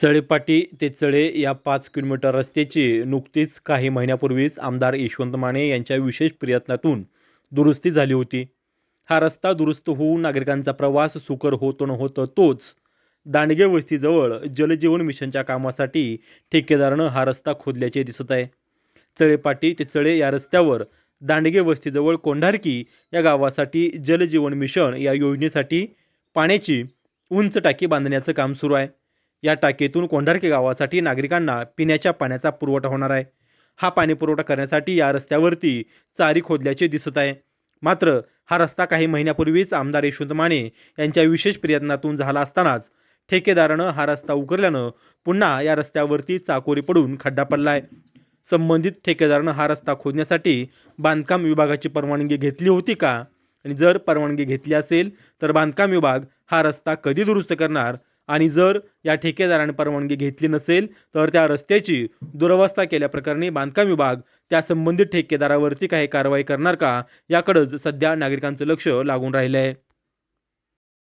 चळेपाटी ते चळे या पाच किलोमीटर रस्त्याची नुकतीच काही महिन्यापूर्वीच आमदार यशवंत माने यांच्या विशेष प्रयत्नातून दुरुस्ती झाली होती. हा रस्ता दुरुस्त होऊन नागरिकांचा प्रवास सुकर होतो न होतं तोच दांडगे वस्तीजवळ जलजीवन मिशनच्या कामासाठी ठेकेदारानं हा रस्ता खोदल्याचे दिसत आहे. चळेपाटी ते चळे या रस्त्यावर दांडगे वस्तीजवळ कोंढारकी या गावासाठी जलजीवन मिशन या योजनेसाठी पाण्याची उंच टाकी बांधण्याचं काम सुरू आहे. या टाकीतून कोंढारके गावासाठी नागरिकांना पिण्याच्या पाण्याचा पुरवठा होणार आहे. हा पाणी पुरवठा करण्यासाठी या रस्त्यावरती चारी खोदल्याचे दिसत आहे. मात्र हा रस्ता काही महिन्यापूर्वीच आमदार यशवंत माने यांच्या विशेष प्रयत्नातून झाला असतानाच ठेकेदारानं हा रस्ता उकरल्यानं पुन्हा या रस्त्यावरती चाकोरी पडून खड्डा पडला आहे. संबंधित ठेकेदारानं हा रस्ता खोदण्यासाठी बांधकाम विभागाची परवानगी घेतली होती का? आणि जर परवानगी घेतली असेल तर बांधकाम विभाग हा रस्ता कधी दुरुस्त करणार? आणि जर या ठेकेदाराने परवानगी घेतली नसेल तर त्या रस्त्याची दुरवस्था केल्याप्रकरणी बांधकाम विभाग त्या संबंधित ठेकेदारावरती काही कारवाई करणार का? याकडंच सध्या नागरिकांचं लक्ष लागून राहिलं आहे